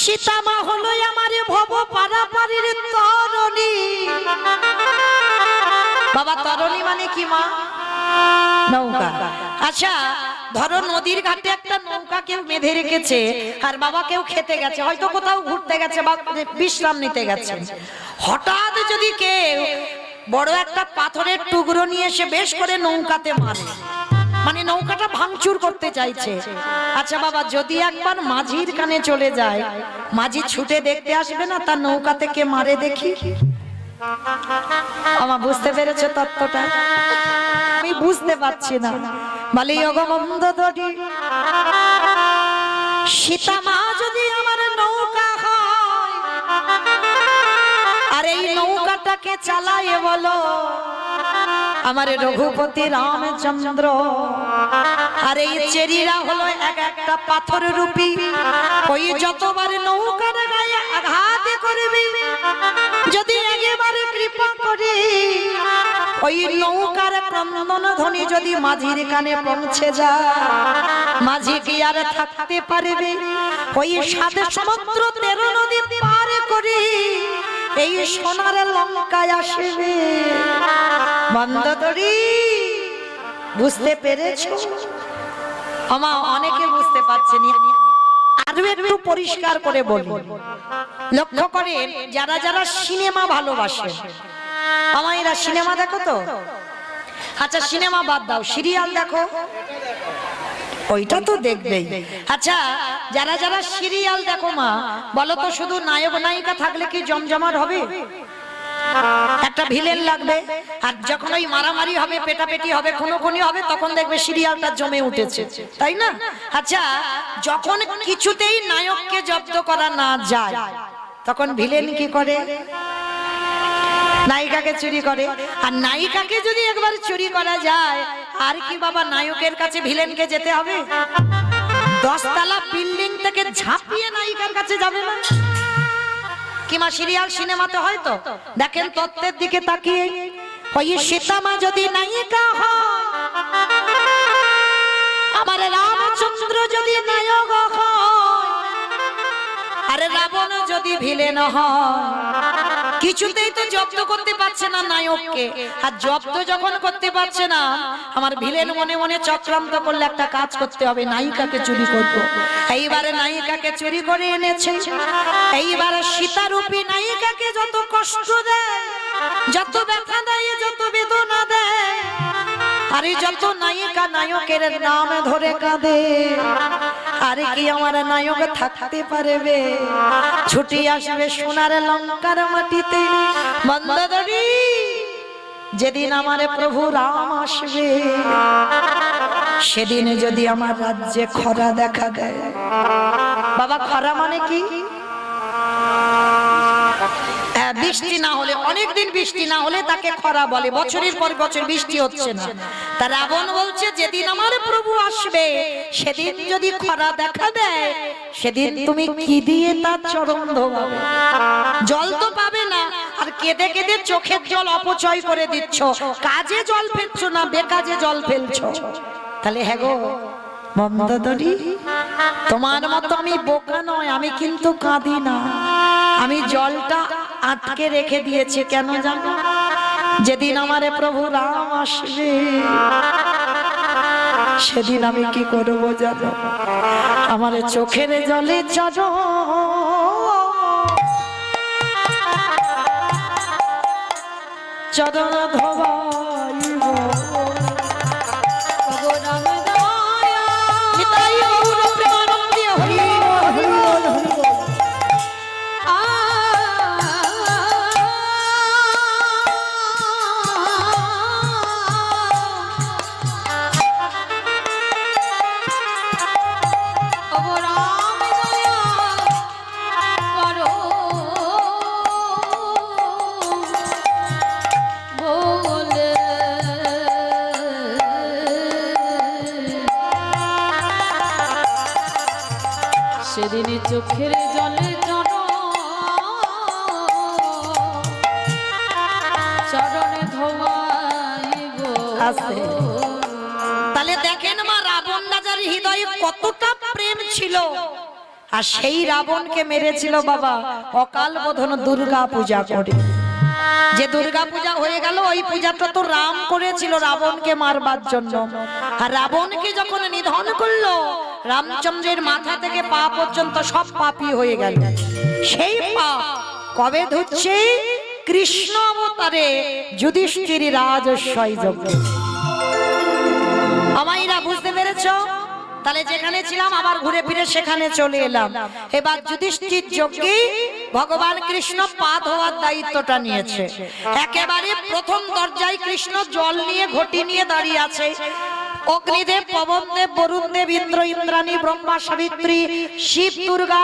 সীতামা হলো আমার ভব পারাপারির তরণী। বাবা তরণী মানে কি মা? নৌকা। আচ্ছা ধরো নদীর ঘাটে একটা নৌকা কেউ বেঁধে রেখেছে আর বাবা কেউ খেতে গেছে হয়তো কোথাও ঘুরতে গেছে বা বিশ্রাম নিতে গেছে। হঠাৎ যদি কেউ বড় একটা পাথরের টুকরো নিয়ে এসে বেশ করে নৌকাতে মারে মানে নৌকাটা ভাঙচুর করতে চাইছে। আচ্ছা বাবা, যদি একবার মাঝির কানে চলে যায়, মাঝি ছুটে দেখতে আসবে না, তার নৌকা থেকে মারে দেখি? আমার বুঝতে পেরেছ তত্ত্বটা? আমি বুঝতে পারছি না। বলি অগমন্দ দড়ি, সীতা মা যদি আমার নৌকা হয়, আর এই নৌকাটাকে চালায় বলো আমার রঘুপতি রামচন্দ্র। আর এই চেরিরা হলো এক একটা পাথর রূপী। ওই যতবার নৌকার গায়ে আঘাত করবি যদি একেবারে কৃপা করি ওই নৌকার ক্রন্দন ধ্বনি যদি মাঝির কানে পৌঁছে যায় মাঝি কি আর থাকতে পারবে? ওই সাথে সমুদ্র তেরো নদী পার করে এই সোনার লঙ্কায় আসবে। বন্ধতরি বুঝতে পেরেছ? আমা অনেকে বুঝতে পারছেনি আরও একটু পরিষ্কার করে বলি। লক্ষ্য করেন, যারা যারা সিনেমা ভালোবাসে আমার এরা সিনেমা দেখো তো? আচ্ছা সিনেমা বাদ দাও, সিরিয়াল দেখো। ওইটা তো দেখবেই। আচ্ছা যারা যারা সিরিয়াল দেখো মা, বলো তো শুধু নায়ক নায়িকা থাকলে কি জমজমাট হবে? একটা ভিলেন লাগবে, আর যখন ওই মারামারি হবে, পেটাপেটি হবে, খুনোখুনি হবে, তখন দেখবে সিরিয়ালটা জমে উঠেছে। তাই না? আচ্ছা যখন কিছুতেই নায়ককে জব্দ করা না যায়, তখন ভিলেন কি করে? নায়িকাকে চুরি করে। আর নায়িকাকে যদি একবার চুরি করা যায় আর কি বাবা নায়কের কাছে ভিলেনকে যেতে হবে? দশতলা বিল্ডিং থেকে ঝাঁপিয়ে নায়িকার কাছে যাবে না? কিমা সিরিয়াল সিনেমাতে হয়তো? দেখেন তত্ত্বের দিকে তাকিয়ে। ওই সীতামা যদি নায়িকা হয়, আমার রামচন্দ্র যদি নায়ক হয় আরে রাবণ যদি ভিলেন হয়, কিছুতেই তো জব্দ করতে পারছে না নায়ককে। আর জব্দ যখন করতে পারছে না, আমার ভিলেন মনে মনে চক্রান্ত করলে একটা কাজ করতে হবে, নায়িকাকে চুরি করব। এইবারে নায়িকাকে চুরি করে এনেছে। এইবারে সীতারূপী নায়িকাকে যত কষ্ট দেয়, যত ব্যথা দেয় আরে যত নায়িকা নায়কের নাম ধরে কাঁদে। আরে কি আমার নায়ক থাকতে পারবে? ছুটি আসবে সোনার লঙ্কার মাটিতে। বন্দরি যেদিন আমার প্রভু রাম আসবে সেদিন যদি আমার রাজ্যে খরা দেখা দেয়। বাবা খরা মানে কি? বৃষ্টি না হলে, অনেকদিন বৃষ্টি না হলে তাকে খরা বলে। বছরের পর বছর বৃষ্টি হচ্ছে না। তা রাবণ বলছে, যেদিন আমার প্রভু আসবে, সেদিন যদি খরা দেখা দেয়, সেদিন তুমি কি দিয়ে তার চরণ ধোবাবে? জল তো পাবে না, আর কেঁদে কেঁদে চোখের জল অপচয় করে দিচ্ছ। কাজে জল ফেলছো না, বেকাজে জল ফেলছো। তাহলে হ্যাঁ গো মন্দদরি তোমার মতো আমি বোকা নয়, আমি কিন্তু কাঁদি না। আমি জলটা আটকে রেখে দিয়েছে কেন জানো? যেদিন আমারে প্রভু রাম আসবে, সেদিন আমি কি করব জানো? আমার চোখের জলে চলো চরণ ধবাইব আর সেই রাবণকে মেরেছিল বাবা। অকাল বোধন দুর্গা পূজা করে। যে দুর্গা পূজা হয়ে গেল, ওই পূজাটা তো রাম করেছিল রাবণকে মারবার জন্য। আর রাবণকে যখন নিধন করল, রামচন্দ্রের মাথা থেকে পা পর্যন্ত সব পাপি হয়ে গেল। সেই পাপ কবে ধুচ্ছে? কৃষ্ণ অবতারে যুধিষ্ঠির রাজস্বয় যজ্ঞ। আমাইরা বুঝতে পেরেছ? তাহলে যেখানে ছিলাম আবার ঘুরে ফিরে সেখানে চলে এলাম। এবার যুধিষ্ঠির যজ্ঞে ভগবান কৃষ্ণ পা ধোয়ার দায়িত্বটা নিয়েছে। একেবারে প্রথম দরজায় কৃষ্ণ জল নিয়ে ঘটি নিয়ে দাঁড়িয়ে আছে। অগ্নিদেব পবনদেব বরুণদেব ইন্দ্র ইন্দ্রাণী ব্রহ্মা সাবিত্রী শিব দুর্গা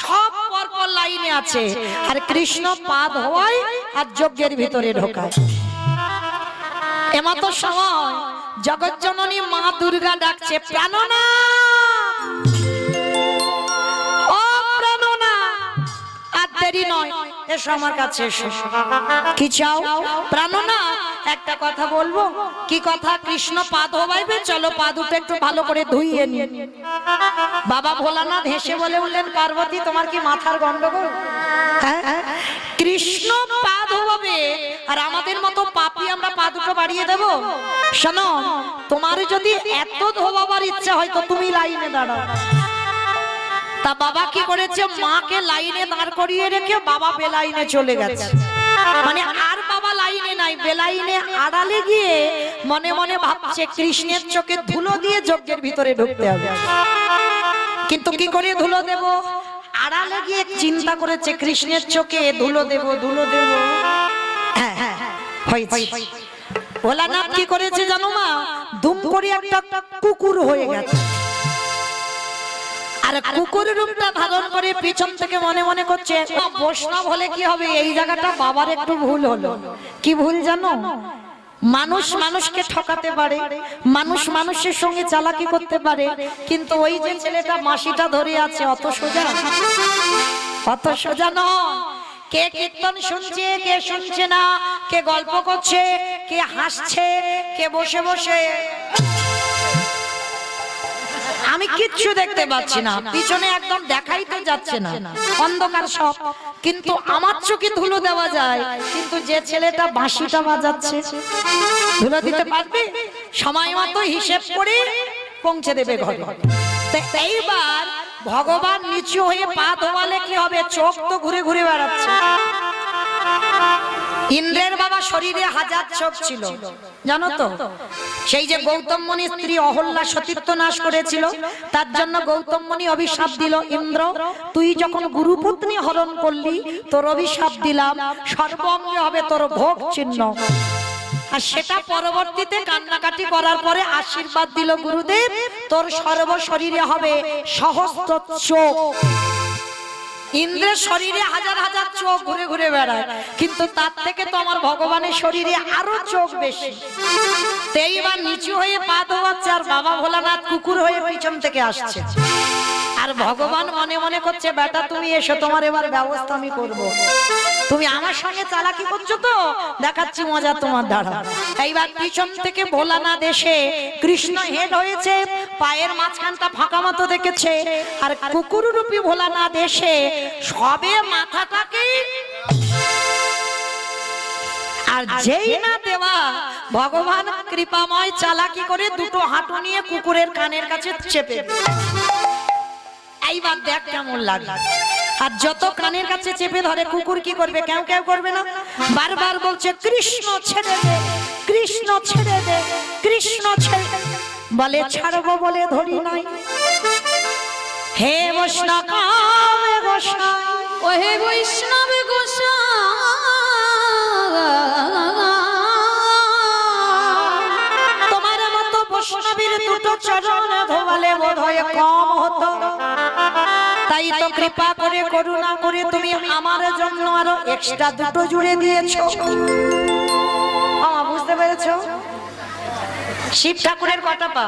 সব পরপর লাইনে আছে। আর কৃষ্ণ পা ধোয়ায় আর যজ্ঞের ভিতরে ঢোকায়। এমতো সময় জগজ্জননী মা দুর্গা ডাকছে প্রাণনা এসো আমার কাছে কি চাও? প্রাণনা, একটা কথা বলব? কি কথা? কৃষ্ণ পা ধোবাইবে চলো পা দুটো একটু ভালো করে ধুইয়ে নিয়ে বাবা ভোলানাথ হেসে বলে উঠলেন, পার্বতী, তোমার কি মাথার গন্ডগোল? হ্যাঁ? কৃষ্ণ পা ধোবাবে আর আমাদের মতো পাপি আমরা পা দুটো বাড়িয়ে দেব? শোনো, তোমার যদি এত ধোবাবার ইচ্ছা হয়, তো তুমি লাইনে দাঁড়াও। তা বাবা কি করেছে? মাকে লাইনে দাঁড় করিয়ে রেখে বাবা বেলাইনে চলে গেছে। মানে আর বাবা লাইনে নাই বেলাইনে আড়ালে গিয়ে মনে মনে ভাবছে কৃষ্ণের চোখে ধুলো দিয়ে যজ্ঞের ভিতরে ঢুকতে হবে। কিন্তু কি করে ধুলো দেব? আড়ালে গিয়ে চিন্তা করেছে কৃষ্ণের চোখে ধুলো দেব ধুলো দেব। হ্যাঁ হ্যাঁ হয়েছে। ভোলানাথ কি করেছে জানো মা? দুম করে একটা কুকুর হয়ে গেছে। আর কুকুর রূপটা ধারণ করে পিছন থেকে মনে মনে করছে বৈষ্ণব হলে কি হবে? এই জায়গাটা বাবার একটু ভুল হলো। কি ভুল জানো? মানুষ মানুষকে ঠকাতে পারে, মানুষ মানুষের সঙ্গে চালাকি করতে পারে, কিন্তু ওই যে ছেলেটা মাসিটা ধরে আছে, অত সোজা অত সোজা নয় কে কীর্তন শুনছে, কে শুনছে না, কে গল্প করছে, কে হাসছে, কে বসে বসে। আমি কিচ্ছু দেখতে পাচ্ছি না। পিছনে একদম দেখাই তো যাচ্ছে না। অন্ধকার সব। কিন্তু আমার চোখে ধুলো দেওয়া যায়। কিন্তু যে ছেলেটা বাঁশিটা বাজাচ্ছে ধুলো দিতে পারবে? সময় মতো হিসেব করে পৌঁছে দেবে ঘরে। তো এইবার ভগবান নিচু হয়ে পা ধোয়ালে কি হবে চোখ তো ঘুরে ঘুরে বেড়াচ্ছে। ইন্দ্রের বাবা শরীরে হাজার চোখ ছিল। জানো তো? সেই যে গৌতম মনি স্ত্রী অহল্যা সতীত্ব নাশ করেছিল তার জন্য গৌতম মনি অভিশাপ দিল ইন্দ্র তুই যখন গুরুপত্নী হরণ করলি তোর অভিশাপ দিলাম সর্বঙ্গে হবে তোর ভোগ চিহ্ন। আর সেটা পরবর্তীতে কান্নাকাটি করার পরে আশীর্বাদ দিল গুরুদেব তোর সর্ব শরীরে হবে সহস্র চোখ ইন্দ্রের শরীরে হাজার হাজার চোখ ঘুরে ঘুরে বেড়ায়। কিন্তু তার থেকে তো আমার ভগবানের শরীরে আরও চোখ বেশি। এইবার নিচু হয়ে পা ধোয়াচ্ছে আর বাবা ভোলানাথ কুকুর হয়ে পিছন থেকে আসছে। আর ভগবান মনে মনে করছে, বেটা, তুমি এসো, তোমার এবার ব্যবস্থা আমি করব। তুমি আমার সঙ্গে চালাকি করছ তো দেখাচ্ছি মজা তোমার দ্বারা এইবার পিছন থেকে ভোলানাথ দেশে কৃষ্ণ হেড হয়েছে, পায়ের মাঝখানটা ফাঁকা মতো দেখেছে আর কুকুর রূপী ভোলানাথ দেশে সবে মাথাটাকে আর যেই না দেওয়া, ভগবান কৃপাময় চালাকি করে দুটো হাঁটু নিয়ে কুকুরের কানের কাছে চেপে। এইবার দেখ কেমন লাগে। আর যত কানের কাছে চেপে ধরে কুকুর কি করবে কেউ কেউ করবে না। বারবার বলছে কৃষ্ণ ছেড়ে দে কৃষ্ণ ছেড়ে দে কৃষ্ণ ছেড়ে দে। বলে ছাড়বো বলে ধরি নাই। হে বৈষ্ণব গোসাই ওহে বৈষ্ণব গোসাই তোমার মতো বৈষ্ণবীর দুটো চরণ ধোয়ালে বোধ হয় কম হতো। তাই তো কৃপা করে, করুণা করে তুমি আমার জন্য আরও এক্সট্রা দুটো জুড়ে দিয়েছ। বুঝতে পেরেছ? শিব ঠাকুরের পা?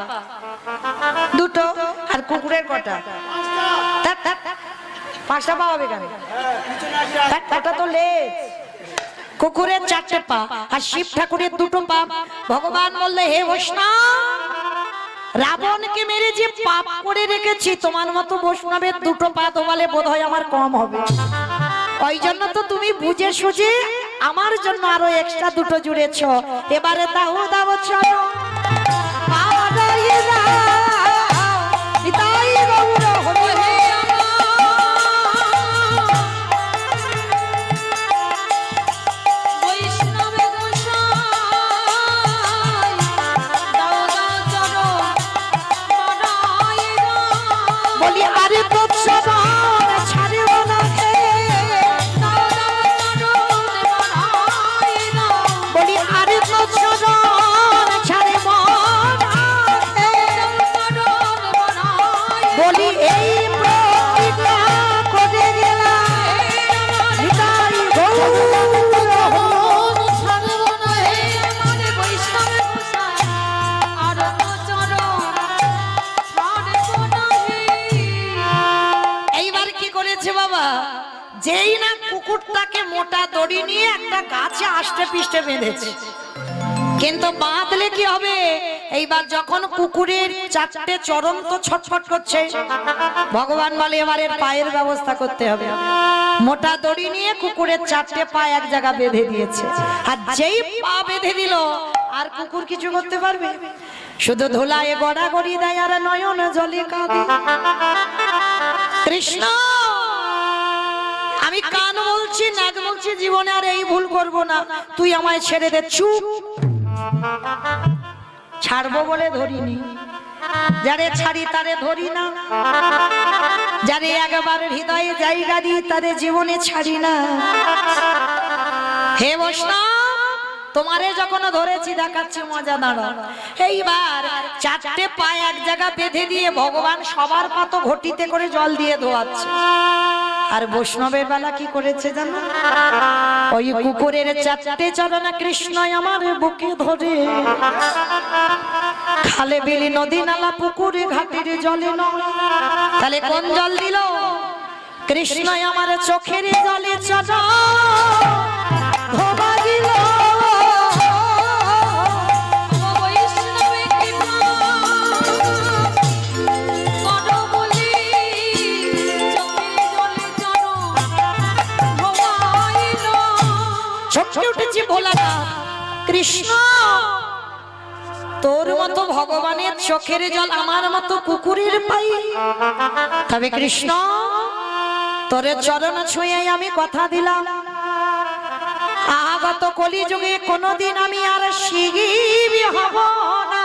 দুটো আর কুকুরের পা হবে কেন? তো লেজ। কুকুরের চারটে পা আর শিব ঠাকুরের দুটো পা। ভগবান বললে, হে বৈষ্ণব রাবণকে মেরে যে পাপ করে রেখেছি, তোমার মতো বৈষ্ণবের দুটো পা তোমালে বোধ হয় আমার কম হবে। ওই জন্য তো তুমি বুঝে সুঝে আমার জন্য আরও এক্সট্রা দুটো জুড়েছ। এবারে দাও দাও, চলো। যেই না কুকুরটাকে মোটা দড়ি নিয়ে একটা গাছে আষ্টে পিষ্টে বেঁধেছে। কিন্তু বাঁধলে কি হবে? এইবার যখন কুকুরের চারটে চরম তো ছটফট করছে, ভগবান বলে এবার এর পায়ের ব্যবস্থা করতে হবে। মোটা দড়ি নিয়ে কুকুরের চারটে পা এক জায়গা বেঁধে দিয়েছে। আর যেই পা বেঁধে দিল, আর কুকুর কিছু করতে পারবে? শুধু ধুলায় গড়াগড়ি দেয় আর নয়ন জলে কৃষ্ণ! আমি কান বলছি, নাক বলছি, জীবনে আর এই ভুল করব না। তুই আমায় ছেড়ে দে, চুপ। ছাড়বো বলে ধরিনি। যারে ছাড়ি তারে ধরি না। যারে একবার হৃদয়ে জায়গা দিই, তারে জীবনে ছাড়ি না। হে বৈষ্ণব, তোমারে যখন ধরেছি, দেখাচ্ছি মজা দাঁড়া এইবার চারটে পায়ে এক জায়গা বেঁধে দিয়ে ভগবান সবার পাতো ঘটিতে করে জল দিয়ে ধোয়াচ্ছে। আর বৈষ্ণবের বেলা কি করেছে জানো? ওই কুকুরের চারটে চরণা কৃষ্ণ আমার বুকে ধরে। খালে বিলি নদী নালা পুকুরে ঘাটের জলে তাহলে কোন জল দিল? কৃষ্ণ আমার চোখের জলে চটা চমকে উঠেছে ভোলানা কৃষ্ণ। তোর মতো ভগবানের চোখের জল আমার মতো কুকুরের পাই। তবে কৃষ্ণ, তোর চরণ ছুঁয়ে আমি কথা দিলাম। আগত কলিযুগে কোনোদিন আমি আর শিগিবি হব না।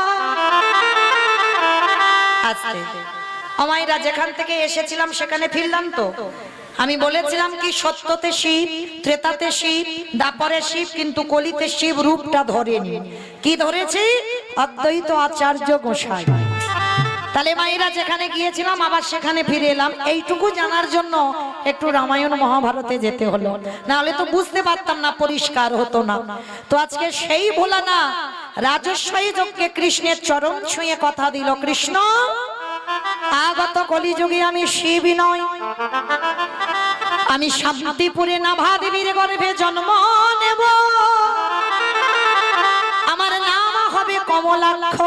আমাইরা যেখান থেকে এসেছিলাম সেখানে ফিরলাম তো। আমি বলেছিলাম কি সত্যতে শিব ত্রেতাতে শিব দাপরে শিব কিন্তু কলিতে শিব রূপটা ধরেনি। কি ধরেছি? অদ্বৈত আচার্য গোসাই। তাহলে মায়েরা যেখানে গিয়েছিলাম আবার সেখানে ফিরে এলাম। এইটুকু জানার জন্য একটু রামায়ণ মহাভারতে যেতে হলো। না হলে তো বুঝতে পারতাম না পরিষ্কার হতো না। তো আজকে সেই ভোলা না রাজস্বী যজ্ঞে কৃষ্ণের চরণ ছুঁয়ে কথা দিল কৃষ্ণ আগত কলিযুগে আমি শিবই নয় আমি শান্তিপুরে নাভা দেবীর গর্ভে জন্ম নেব। আমার নাম হবে কমলাক্ষ।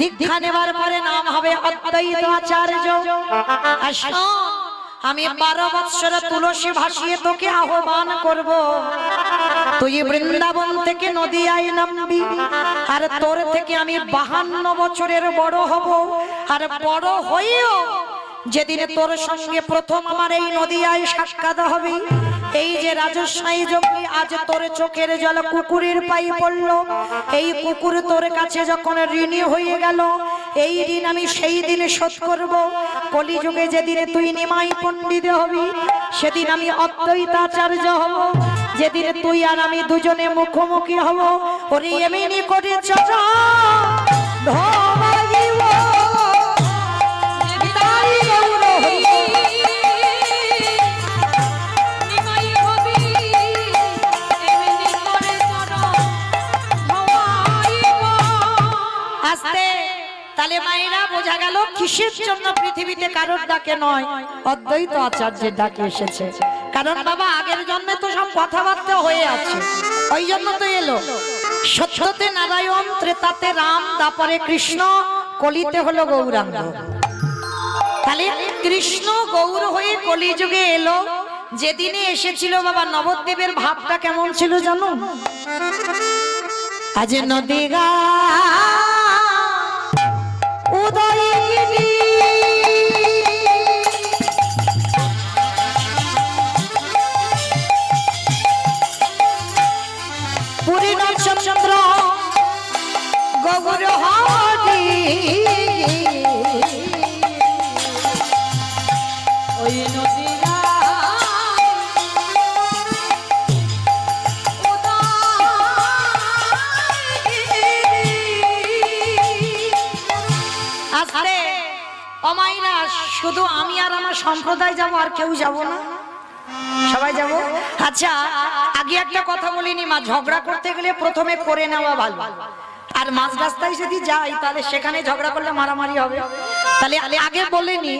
দীক্ষা নেবার পরে নাম হবে অদ্বৈত আচার্য। আমি বারো বৎসর তুলসী ভাসিয়ে তোকে আহ্বান করব। তুই বৃন্দাবন থেকে নদিয়ায় নামবি, আর তোর থেকে আমি বাহান্ন বছরের বড় হব। আর বড় হয়েও যেদিনে তোর সঙ্গে প্রথম আমার এই নদিয়ায় সাক্ষাৎ হবে, এই যে রাজস্বাই যোগী আজ তোর চোখের জল কুকুরের পাই পড়ল, এই কুকুর তোর কাছে যখন ঋণী হয়ে গেল, এই ঋণ আমি সেই দিনে শোধ করব। কলিযুগে যেদিনে তুই নিমাই পণ্ডিত হবি, সেদিন আমি অদ্বৈতাচার্য হব। যেদিনে তুই আর আমি দুজনে মুখোমুখি হব, ওরে এমনি করে চটা গেল, কিসের জন্য পৃথিবীতে কারোর ডাকে নয়? অদ্বৈত আচার্যের ডাকে এসেছে। কারণ বাবা, আগের জন্মে তো সব কথাবার্তা হয়ে আছে। ওই জন্য তো এলো। সত্যতে নারায়ণ, ত্রেতাতে রাম, তারপরে কৃষ্ণ, কলিতে হলো গৌরাঙ্গ। তাহলে কৃষ্ণ, গৌর হয়ে কলিযুগে এলো। যেদিনে এসেছিল বাবা, নবদ্বীপের ভাবটা কেমন ছিল জানো? আজ নদী গা শুধু আমি আর আমার সম্প্রদায় যাব, আর কেউ যাব না। সবাই যাব? আচ্ছা আগে একটা কথা বলিনি, মা, ঝগড়া করতে গেলে প্রথমে করে নেওয়া ভালো। আর মাঝ রাস্তায় যদি যাই, তাহলে সেখানে ঝগড়া করলে মারামারি হবে। তাহলে আগে বলিনি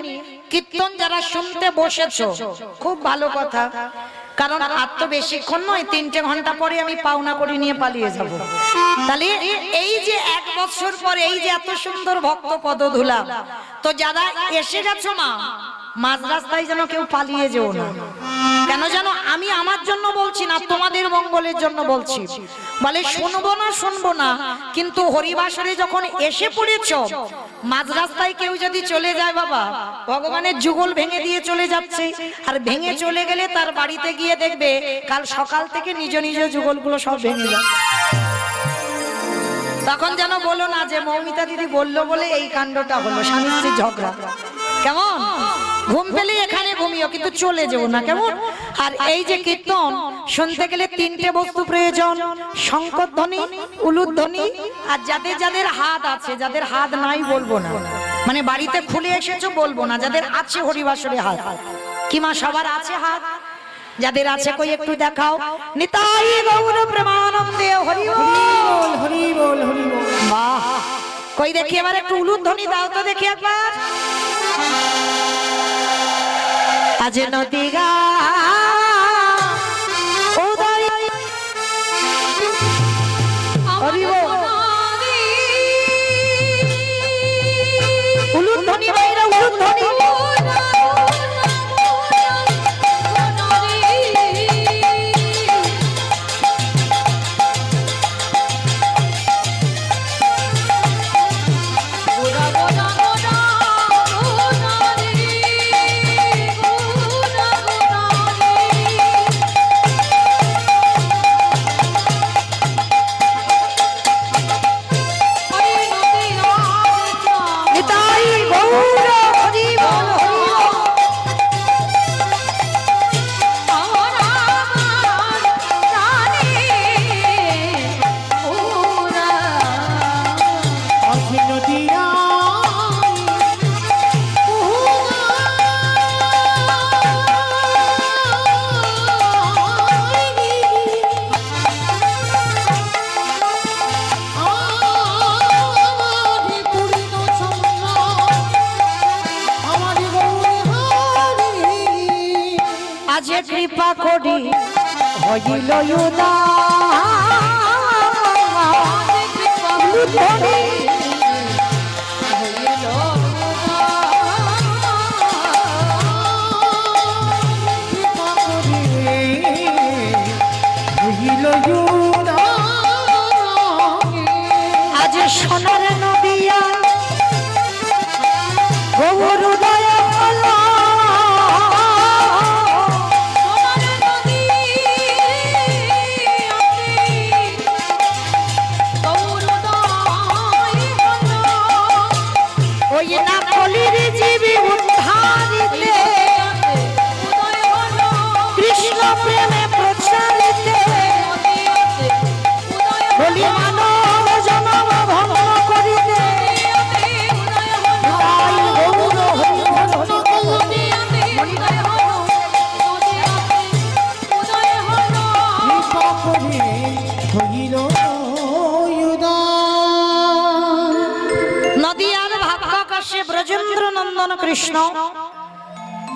কীর্তন যারা শুনতে বসেছ, খুব ভালো কথা। কারণ আর তো বেশিক্ষণ নয়, তিনটে ঘণ্টা পরে আমি পাওনা করে নিয়ে পালিয়ে যাব। তাহলে এই যে এক বছর পরে এই যে এত সুন্দর ভক্ত পদ ধুলাম তো যারা এসে গেছো মা, মাঝ রাস্তায় যেন কেউ পালিয়ে যেও না। কেন জানো? আমি আমার জন্য বলছি না, তোমাদের মঙ্গলের জন্য বলছি। বলে, শুনব না শুনব না। কিন্তু হরিবাসরে যখন এসে পড়েছ মাঝ রাস্তায় কেউ যদি চলে যায় বাবা, ভগবানের যুগল ভেঙে দিয়ে চলে যাচ্ছে। আর ভেঙে চলে গেলে তার বাড়িতে গিয়ে দেখবে, কাল সকাল থেকে নিজ নিজ যুগলগুলো সব ভেঙে যাবে তখন যেন বলো না যে, মৌমিতা দিদি বলল বলে এই কাণ্ডটা হলো, স্বামী স্ত্রীর ঝগড়া। কেমন? ঘুম পেলে এখানে ঘুমিও, কিন্তু চলে যেও না, কেমন? আর এই যে কীর্তন, শুনতে গেলে তিনটে বস্তু প্রয়োজন শঙ্কর ধ্বনি উলুদ ধ্বনি, আর যাদের যাদের হাত আছে, যাদের হাত নাই বলব না। মানে বাড়িতে খুলে এসেছ বলব না, যাদের আছে হরিবাসরে হাত। কিমা সবার আছে হাত? যাদের আছে কই একটু দেখাও। নিতাই গৌর প্রেমানন্দে হরি বল হরি বল হরি বল বাহ! কই দেখি, এবার একটু উলুদ ধ্বনি দাও তো দেখি একবার। আজ নদী গা উদয় হইল আজ সোনার নদিয়া গৌর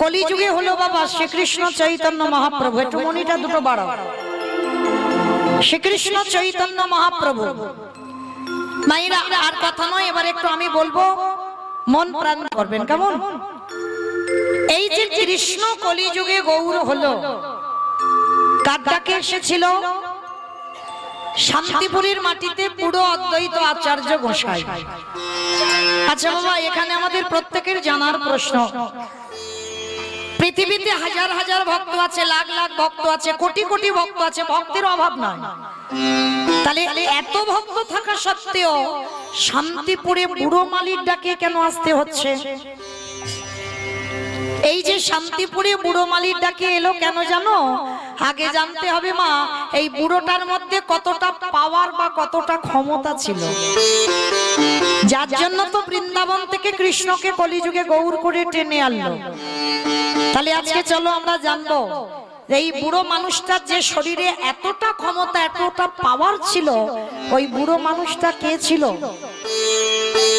কলিযুগে হলো বাবা শ্রীকৃষ্ণ চৈতন্য মহাপ্রভু। একটু মনিটা দুটো বাড়াও। শ্রীকৃষ্ণ চৈতন্য মহাপ্রভু। মাইরা, আর কথা নয়, এবার একটু আমি বলব, মন প্রাণ করবেন, কেমন? এই যে কৃষ্ণ কলিযুগে গৌর হলো, কার এসেছিল? শান্তিপুরীর মাটিতে পুরো অদ্বৈত আচার্য গোসাই। আচ্ছা বাবা, এখানে আমাদের প্রত্যেকের জানার প্রশ্ন পৃথিবীতে হাজার হাজার ভক্ত আছে, লাখ লাখ ভক্ত আছে, কোটি কোটি ভক্ত আছে, ভক্তের অভাব নয় তাহলে এত ভক্ত থাকা সত্ত্বেও শান্তিপুরে বুড়ো মালির ডাকে কেন আসতে হচ্ছে? এই যে শান্তিপুরে বুড়ো মালির ডাকে এলো কেন জানো? আগে জানতে হবে মা, এই বুড়োটার মধ্যে কতটা পাওয়ার বা কতটা ক্ষমতা ছিল। যার জন্য তো বৃন্দাবন থেকে কৃষ্ণকে কলিযুগে গৌর করে টেনে আনলো। তাহলে আজকে চলো আমরা জানব এই বুড়ো মানুষটার যে শরীরে এতটা ক্ষমতা এতটা পাওয়ার ছিল ওই বুড়ো মানুষটা কে ছিল?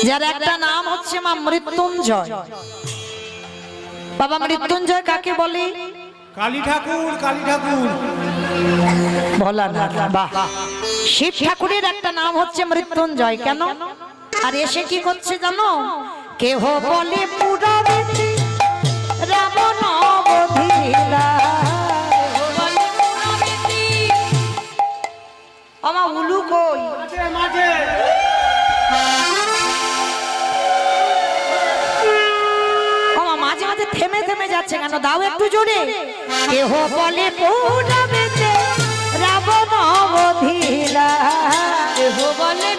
যার একটা নাম হচ্ছে মা মৃত্যুঞ্জয়। বাবা মৃত্যুঞ্জয় কাকে বলে? কালী ঠাকুর কালী ঠাকুর। ভোলা না বাহ। শিব ঠাকুরের একটা নাম হচ্ছে মৃত্যুঞ্জয় কেন? আর এসে কি করছে জানো? কেহ বলে পুরবেতে আমা মাঝে মাঝে থেমে থেমে যাচ্ছে কেন? দাও বলে রাবণ বধিলা দেহ বলে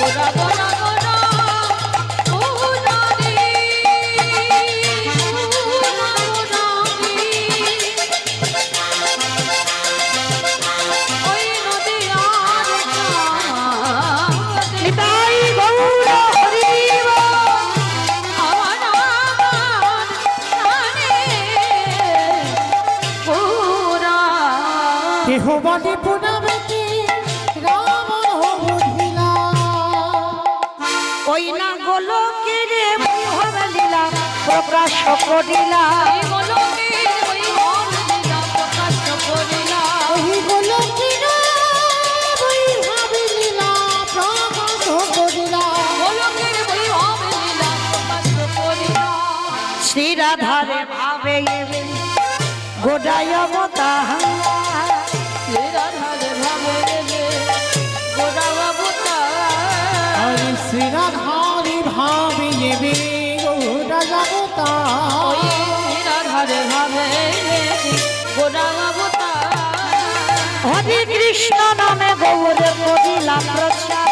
গোনা গোনা ভাবে প্রকাশ করিলা গোলকের ওই মন লীলা প্রকাশ করিলা। শ্রী রাধারে ভাবে গোডায় তাহা শ্রী রাধারে ভাবে হরে কৃষ্ণ নামে গৌর করিলা প্রচার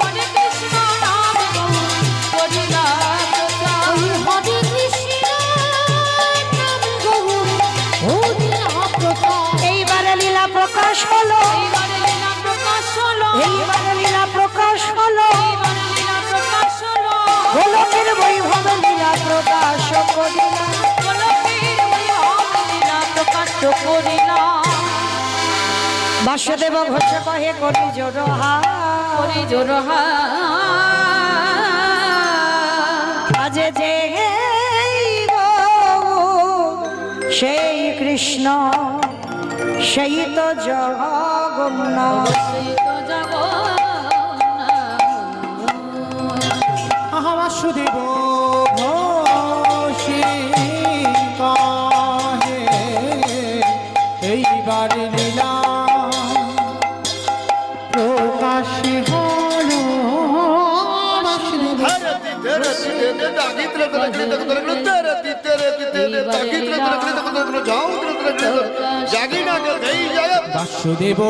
হরে কৃষ্ণ নাম গৌর করিলা প্রচার। ওই হরে কৃষ্ণ নাম গৌর হরিয়া প্রচার এইবারে লীলা প্রকাশ হলো এইবারে লীলা প্রকাশ হলো। এইবারে লীলা প্রকাশ হলো এইবারে লীলা প্রকাশ হলো। গোলকের বৈভব লীলা প্রকাশ করিলা গোলকের ওই লীলা প্রকাশ করিলা। বাসুদেব ঘোষ কহে করি জোর করি জোর আজে যে সেই কৃষ্ণ সেই তো জগন্নাথ। সেই তো জগন্নাথ। বাসুদেব। বাসুদেব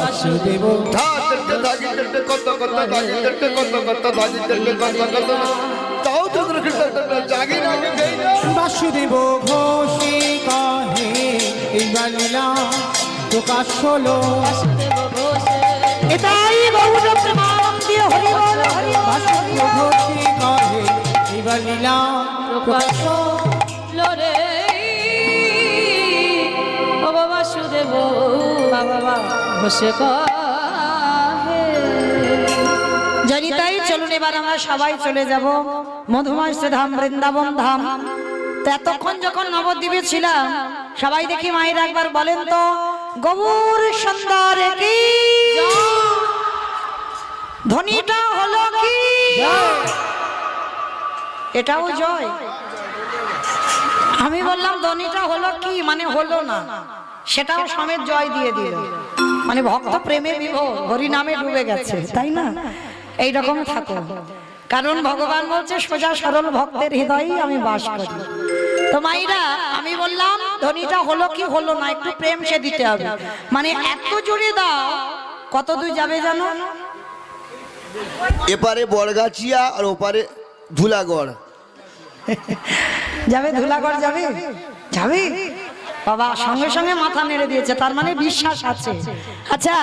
বাসুদেব বাসুদেব ঘোষে কাহে এইবার লীলা প্রকাশ হলো। এটাই গৌর হরি বল, হরি লীলা প্রকাশ ও বাবা সুদেব বাবা জনিতাই চলুন এবার আমরা সবাই চলে যাব মধুময় ধাম বৃন্দাবন ধাম। এতক্ষণ যখন নবদ্বীপে ছিলাম সবাই দেখি মায়ের একবার বলেন তো গবুর সুন্দর কি? ধ্বনিটা হলো কি? এটাও জয়। আমি বললাম, ধ্বনিটা হলো কি? মানে হলো না। সেটাও সমেত জয় দিয়ে দিল। মানে ভক্ত প্রেমে বিভোর হরি নামে ডুবে গেছে, তাই না? এইরকম থাকো। কারণ ভগবান বলছে, সোজা সরল ভক্তের হৃদয়েই আমি বাস করি। তো মাইরা আমি বললাম ধ্বনিটা হলো কি হলো না একটু প্রেম সে দিতে হবে। মানে এত জুড়ে দাও কত দূর যাবে জানো? এপারে বড়গাছিয়া আর ওপারে ধুলাগড়। যাবে ধুলাগড় যাবে? যাবে? বাবা সঙ্গে সঙ্গে মাথা নেড়ে দিয়েছে তার মানে বিশ্বাস আছে। আচ্ছা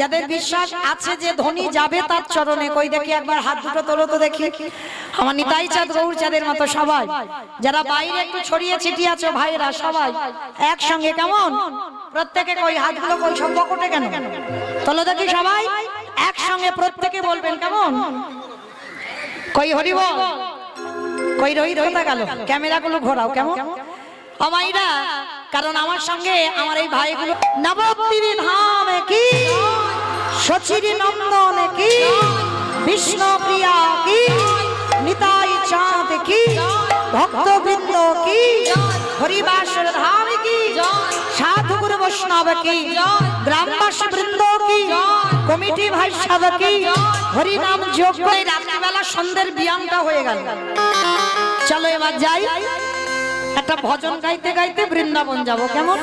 যাদের বিশ্বাস আছে যে ধনী যাবে তার চরণে কই দেখি একবার হাত দুটো তোলো তো দেখি। আমার নিতাই চাঁদ গৌর চাঁদের মতো সবাই। যারা বাইরে একটু ছড়িয়ে ছিটিয়ে আছো ভাইরা সবাই একসঙ্গে কেমন? প্রত্যেকে কই হাতগুলো কই সব পকেটে কেন? তোলো দেখি সবাই একসঙ্গে প্রত্যেকে বলবেন কেমন? কই হরি বল? কই রোহিত কোথা গেল? ক্যামেরা গুলো ঘোরাও কেমন? আমাইরা কারণ আমার সঙ্গে আমার এই ভাইগুলো নবদ্বীপ ধাম কি? সচিরি নন্দন কি? বিষ্ণু প্রিয়া কি? নিতাই চাঁদ কি? ভক্তবৃন্দ কি? হরিবাসর ধাম কি? সাধু বৈষ্ণব কি? গ্রামবাসী বৃন্দ কি? কমিটি ভাই সব কি? হরিনাম যোগ্য এই রাত্রিবেলা সন্ধ্যের বিয়ামটা হয়ে গেল। চলো এবার যাই। একটা ভজন গাইতে গাইতে বৃন্দাবন যাব কেমন?